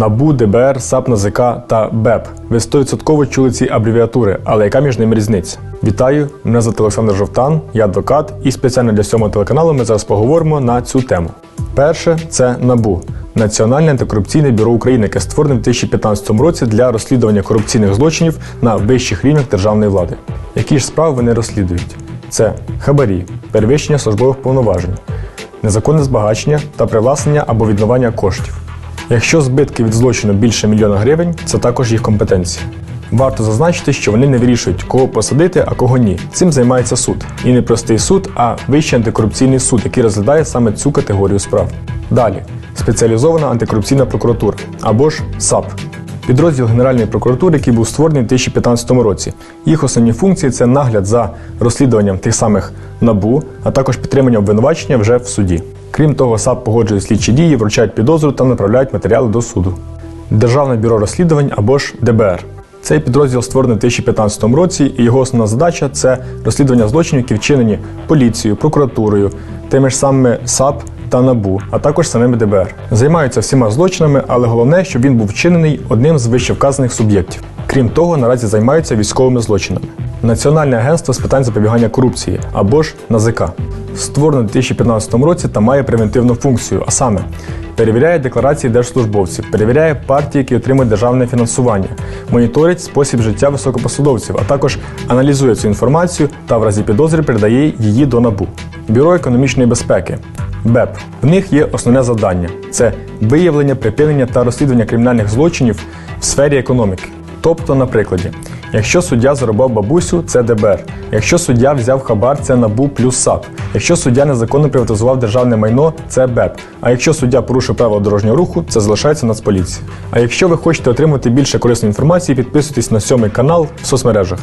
НАБУ, ДБР, САП, НАЗК та БЕП. Ви 100% чули ці абревіатури, але яка між ними різниця? Вітаю! Мене звати Олександр Жовтан, я адвокат, і спеціально для сьомого телеканалу ми зараз поговоримо на цю тему. Перше це НАБУ. Національне антикорупційне бюро України, яке створене в 2015 році для розслідування корупційних злочинів на вищих рівнях державної влади. Які ж справи вони розслідують? Це хабарі, перевищення службових повноважень, незаконне збагачення та привласнення або відмивання коштів. Якщо збитки від злочину більше мільйона гривень, це також їх компетенція. Варто зазначити, що вони не вирішують, кого посадити, а кого ні. Цим займається суд. І не простий суд, а Вищий антикорупційний суд, який розглядає саме цю категорію справ. Далі спеціалізована антикорупційна прокуратура або ж САП. Підрозділ Генеральної прокуратури, який був створений у 2015 році. Їх основні функції це нагляд за розслідуванням тих самих НАБУ, а також підтримання обвинувачення вже в суді. Крім того, САП погоджує слідчі дії, вручають підозру та направляють матеріали до суду. Державне бюро розслідувань або ж ДБР. Цей підрозділ створений у 2015 році, і його основна задача це розслідування злочинів, які вчинені поліцією, прокуратурою, тими ж самими САП та НАБУ, а також самими ДБР. Займаються всіма злочинами, але головне, щоб він був вчинений одним з вищевказаних суб'єктів. Крім того, наразі займаються військовими злочинами. Національне агентство з питань запобігання корупції або ж НАЗК. Створене у 2015 році та має превентивну функцію, а саме перевіряє декларації держслужбовців, перевіряє партії, які отримують державне фінансування, моніторить спосіб життя високопосадовців, а також аналізує цю інформацію та в разі підозри передає її до НАБУ. Бюро економічної безпеки. БЕП. В них є основне завдання: це виявлення, припинення та розслідування кримінальних злочинів в сфері економіки. Тобто, на прикладі, якщо суддя заробив бабусю, це ДБР. Якщо суддя взяв хабар, це НАБУ плюс САП. Якщо суддя незаконно приватизував державне майно, це БЕП. А якщо суддя порушив правила дорожнього руху, це залишається Нацполіції. А якщо ви хочете отримати більше корисної інформації, підписуйтесь на сьомий канал в соцмережах.